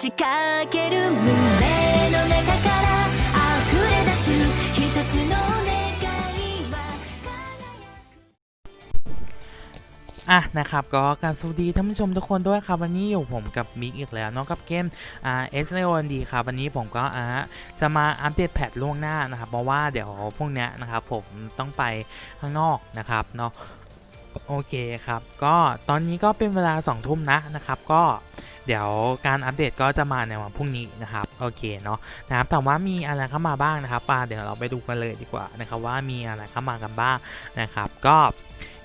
ちかける胸の中から溢れ出す一つの願いは อ่ะนะครับก็การสวัสดีท่านผู้ชมทุกคนด้วยครับวันนี้อยู่ผมกับมิกอีกแล้วเนาะกับเกมอ่า S N O N D ครับวันนี้ผมก็อ่าจะมาอัปเดตแพทล่วงหน้านะครับ เพราะว่าเดี๋ยวพวกเนี้ยนะครับผมต้องไปข้างนอกนะครับเนาะ โอเคครับ ก็ตอนนี้ก็เป็นเวลา2ทุ่มนะนะครับ ก็เดี๋ยวการอัปเดตก็จะมาในวันพรุ่งนี้นะครับ โอเคเนาะนะครับแต่ว่ามีอะไรเข้ามาบ้างนะครับป่าเดี๋ยวเราไปดูกันเลยดีกว่านะครับว่ามีอะไรเข้ามากันบ้างนะครับ ก็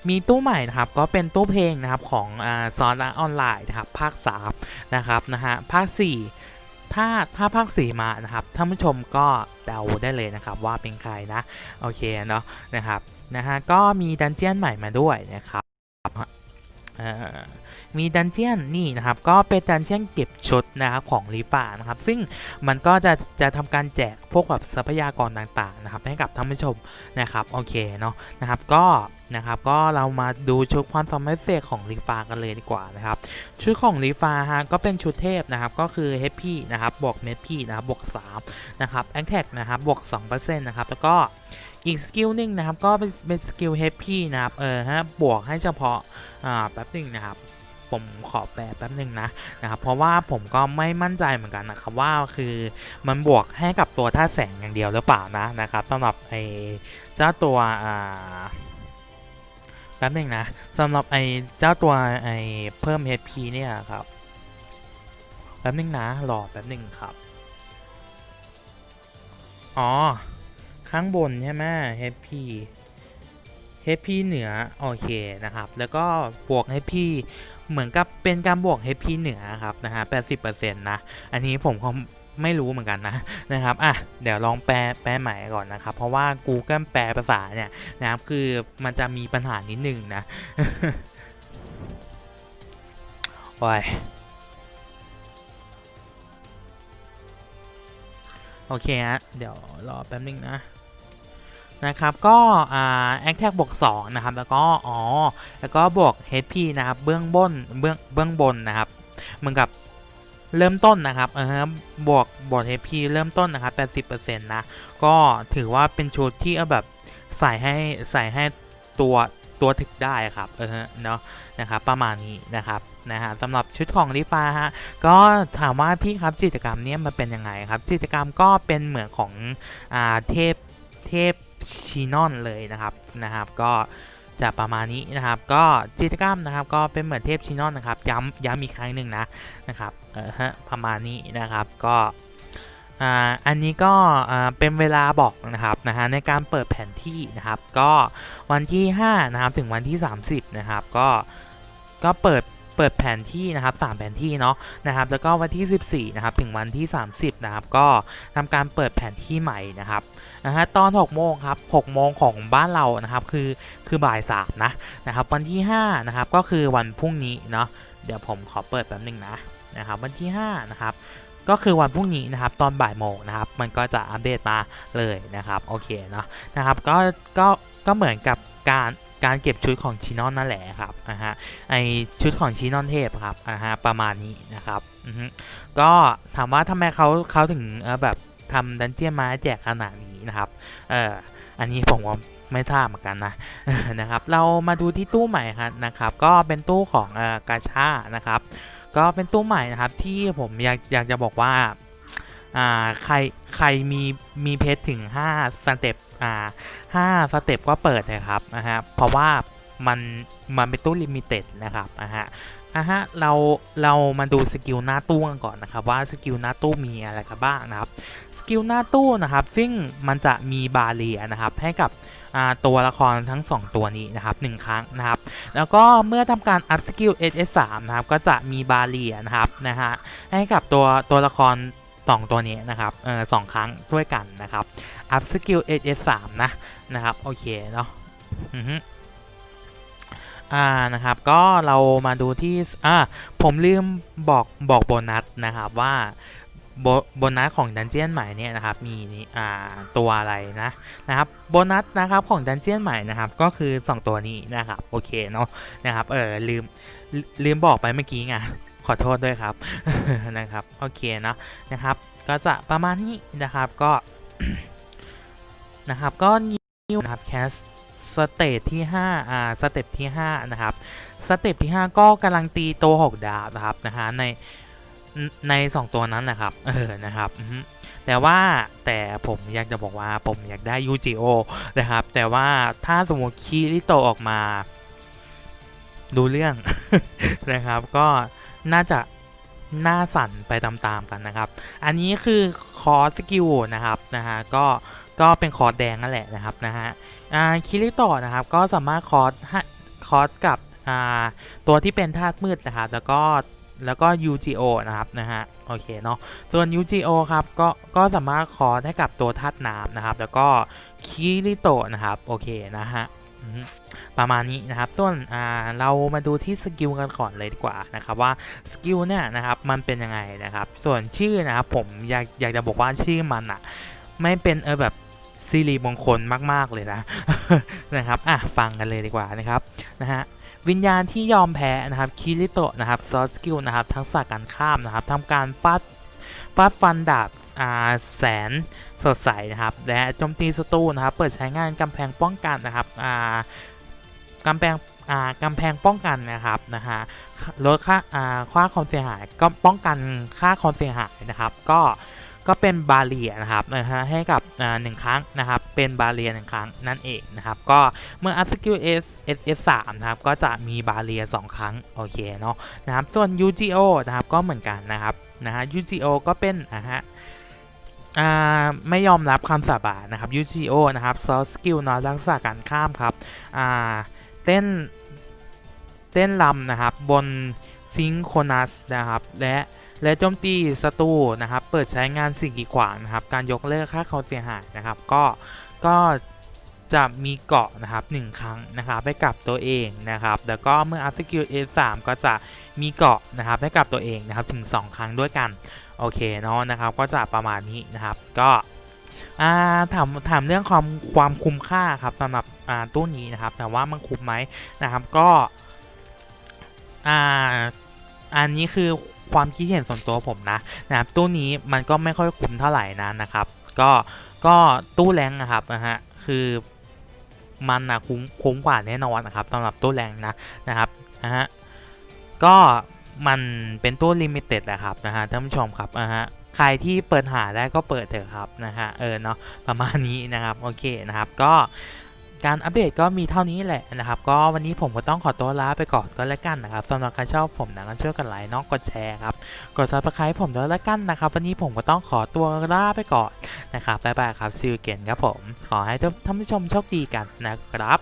มีตู้ใหม่นะครับก็เป็นตู้เพลงนะครับของอซอนออนไลน์นะครับภาค3นะครับนะฮะภาค 4 ถ้าถ้าภาค 4 มานะครับท่านผู้ชมก็เดาได้เลยนะครับว่าเป็นใครนะโอเคเนาะนะครับ นะฮะก็มีดันเจียนใหม่มาด้วยนะครับมีดันเจียนนี่นะครับก็เป็นดันเจียนเก็บชุดนะครับของลีฟานะครับ ซึ่งมันก็จะจะทำการแจกพวกแบบทรัพยากรต่างๆนะครับให้กับท่านผู้ชมนะครับโอเคเนาะนะครับก็นะครับก็เรามาดูชุดความสามารถเศษของลีฟากันเลยดีกว่านะครับชุดของลีฟาฮะก็เป็นชุดเทพนะครับก็คือเฮปปี้นะครับบวกเมดพี่นะครับบวก3นะครับแอคแท็กนะครับบวก2%นะครับแล้วก็ อีกสกิลหนึ่งนะครับก็เป็นเป็นสกิลเฮปปี้นะครับเออฮะบวกให้เฉพาะอ่าแป๊บหนึ่งนะครับผมขอแปลแป๊บหนึ่งนะนะครับเพราะว่าผมก็ไม่มั่นใจเหมือนกันนะครับว่าคือมันบวกให้กับตัวท่าแสงอย่างเดียวหรือเปล่านะนะครับสำหรับไอ้เจ้าตัวอ่าแป๊บหนึ่งนะสำหรับไอ้เจ้าตัวไอ้เพิ่ม HP เนี่ยครับแป๊บหนึ่งนะรอแป๊บหนึ่งครับอ๋อ ข้างบนใช่ไหม HP HP เหนือ โอเคนะครับ แล้วก็บวก HP เหมือนกับเป็นการบวก HP เหนือครับนะฮะ 80%นะ อันนี้ผมก็ไม่รู้เหมือนกันนะนะครับ อะ เดี๋ยวลองแปลแปลใหม่ก่อนนะครับ เพราะว่า Google แปลภาษาเนี่ยนะครับคือมันจะมีปัญหานิดนึงนะโอ้ยโอเคฮะ เดี๋ยวรอแป๊บนึงนะ นะครับก็แอ่า a c t a c บวก2นะครับแล้วก็อ๋อแล้วก็บวก HP นะครับเบื้องบนเบื้องเบื้องบนนะครับเหมือนกับเริ่มต้นนะครับเออบวกบวก HP เริ่มต้นนะครับ80%นะก็ถือว่าเป็นชุดที่แบบใส่ให้ใส่ให้ตัวตัวถึกได้ครับเออเนาะนะครับประมาณนี้นะครับนะฮะสำหรับชุดของลิฟ้าฮะก็ถามว่าพี่ครับกิจกรรมเนี้ยมันเป็นยังไงครับกิจกรรมก็เป็นเหมือนของอ่าเทพเทพ ชีนอนเลยนะครับนะครับ ก็จะประมาณนี้นะครับ ก็กิจกรรมนะครับ ก็เป็นเหมือนเทพชินอนนะครับ ย้ำย้ำอีกครั้งหนึ่งนะนะครับเออฮะประมาณนี้นะครับก็อ่าอันนี้ก็อ่าเป็นเวลาบอกนะครับนะฮะในการเปิดแผนที่นะครับ ก็วันที่5นะครับถึงวันที่ 30นะครับก็ก็เปิด เปิดแผนที่นะครับ3แผนที่เนาะนะครับแล้วก็วันที่ 14นะครับถึงวันที่ 30นะครับก็ทำการเปิดแผนที่ใหม่นะครับนะฮะตอน6โมงครับ6โมงของบ้านเรานะครับคือคือบ่ายสามนะนะครับวันที่5นะครับก็คือวันพรุ่งนี้เนาะเดี๋ยวผมขอเปิดแป๊บนึงนะนะครับวันที่5นะครับก็คือวันพรุ่งนี้นะครับตอนบ่ายโมงนะครับมันก็จะอัปเดตมาเลยนะครับโอเคเนาะนะครับก็ก็ก็เหมือนกับการ การเก็บชุดของชินอนนั่นแหละครับนะฮะไอชุดของชินอนเทพครับนะฮะประมาณนี้นะครับก็ถามว่าทำไมเขาเขาถึงเออแบบทำดันเจียนมาแจกขนาดนี้นะครับเอออันนี้ผมว่าไม่ทราบเหมือนกันนะนะครับ เรามาดูที่ตู้ใหม่ครับนะครับ ก็เป็นตู้ของเอ่อกาชานะครับ ก็เป็นตู้ใหม่นะครับที่ผมอยากอยากจะบอกว่า อ่าใครใครมีมีเพชรถึง5สเต็ปอ่าห้าสเต็ปก็เปิดนะครับนะฮะเพราะว่ามันมันเป็นตู้ลิมิเต็ดนะครับนะฮะอะฮะเราเรามาดูสกิลหน้าตู้กันก่อนนะครับว่าสกิลหน้าตู้มีอะไรกันบ้างนะครับสกิลหน้าตู้นะครับซึ่งมันจะมีบาเรียนะครับให้กับตัวละครทั้ง 2 ตัวนี้นะครับหนึ่งครั้งนะครับแล้วก็เมื่อทำการอัพสกิล SS3 นะครับก็จะมีบาเรียนะครับนะฮะให้กับตัวตัวละคร 2 ตัวนี้นะครับเออสองครั้งด้วยกันนะครับอัพสกิล SS3 นะนะครับโอเคเนาะอือฮึอ่านะครับก็เรามาดูที่อ่าผมลืมบอกบอกโบนัสนะครับว่าโบโบนัสของดันเจียนใหม่เนี่ยนะครับมีนี่อ่าตัวอะไรนะนะครับโบนัสนะครับของดันเจียนใหม่นะครับก็คือ 2 ตัวนี้นะครับโอเคเนาะนะครับเออลืมลืมบอกไปเมื่อกี้ไง ขอโทษด้วยครับนะครับโอเคเนาะนะครับ ก็จะประมาณนี้นะครับก็นะครับก็นิวนะครับแคสสเตจที่5อ่าสเต็ปที่5นะครับสเต็ปที่ 5 ก็กำลังตีตัว 6 ดาบนะครับนะฮะในใน 2 ตัวนั้นนะครับเออนะครับแต่ว่าแต่ผมอยากจะบอกว่าผมอยากได้ยูจิโอนะครับ แต่ว่าถ้าสมมติคีริโตออกมาดูเรื่องนะครับก็ น่าจะหน้าสั่นไปตามๆกันนะครับ อันนี้คือคอร์สกิลนะครับนะฮะก็ก็เป็นคอร์สแดงนั่นแหละนะครับนะฮะอ่าคิริโตะนะครับก็สามารถคอร์สคอร์สกับอ่าตัวที่เป็นธาตุมืดนะครับแล้วก็แล้วก็ UGO นะครับนะฮะโอเคเนาะส่วน UGO ครับก็ก็สามารถคอร์สให้กับตัวธาตุน้ำนะครับ แล้วก็คิริโตะนะครับโอเคนะฮะ ประมาณนี้นะครับส่วนเรามาดูที่สกิลกันก่อนเลยดีกว่านะครับว่าสกิลเนี่ยนะครับมันเป็นยังไงนะครับ ส่วนชื่อนะครับผมอยากอยากจะบอกว่าชื่อมันอะไม่เป็นเออแบบซีรีมงคลมาก ๆ เลยนะนะครับอะฟังกันเลยดีกว่านะครับนะฮะวิญญาณที่ยอมแพ้นะครับคิริโตะนะครับซอสกิลนะครับทักษะการข้ามนะครับทำการฟาดฟาดฟันดาบอ่าแสนสดใสนะครับและโจมตีศัตรูนะครับ เปิดใช้งานกำแพงป้องกันนะครับอ่า กำแพงอ่ากำแพงป้องกันนะครับนะฮะลดค่าอ่าค่าความเสียหายก็ป้องกันค่าความเสียหายนะครับ ก็ก็เป็นบาเรียนะครับนะฮะให้กับอ่าหนึ่งครั้งนะครับเป็นบาเรียหนึ่งครั้งนั่นเองนะครับก็เมื่ออัพสกิล S S S 3นะครับก็จะมีบาเรีย2ครั้งโอเคเนาะนะครับส่วน UGO นะครับก็เหมือนกันนะครับนะฮะ UGO ก็เป็นนะฮะไม่ยอมรับคำสาบานนะครับ UGO นะครับ soft skill เนาะลักษณะการข้ามครับอ่า เต้นเต้นลำนะครับบนซิงโคนัสนะครับและและโจมตีศัตรูนะครับ เปิดใช้งานสิ่งกีดขวางนะครับ การยกเลิกค่าความเสียหายนะครับ ก็ก็จะมีเกาะนะครับหนึ่งครั้งนะครับให้กับตัวเองนะครับ แล้วก็เมื่ออัพสกิล A3 ก็จะมีเกาะนะครับให้กับตัวเองนะครับถึง 2 ครั้งด้วยกัน โอเคเนาะนะครับ ก็จะประมาณนี้นะครับ ก็ อ่าถามถามเรื่องความความคุ้มค่าครับสำหรับอ่าตู้นี้นะครับ แต่ว่ามันคุ้มไหมนะครับก็อ่าอันนี้คือความคิดเห็นส่วนตัวผมนะนะครับตู้นี้มันก็ไม่ค่อยคุ้มเท่าไหร่นะนะครับ ก็ก็ตู้แรงนะครับนะฮะคือมันนะคุ้มคุ้มกว่าแน่นอนนะครับสำหรับตู้แรงนะนะครับนะฮะก็มันเป็นตู้ลิมิเต็ดนะครับนะฮะท่านผู้ชมครับนะฮะ ใครที่เปิดหาได้ก็เปิดเถอะครับนะฮะเออเนาะประมาณนี้นะครับโอเคนะครับก็การอัปเดตก็มีเท่านี้แหละนะครับ ก็วันนี้ผมก็ต้องขอตัวลาไปก่อนก็แล้วกันนะครับสำหรับใครชอบผมนะก็ช่วยกันไลค์เน้องกดแชร์ครับ กด subscribe ผมด้วยแล้วกันนะครับ วันนี้ผมก็ต้องขอตัวลาไปก่อนนะครับบ๊ายบายครับซิลเกนครับผม ขอให้ท่านผู้ชมโชคดีกันนะครับ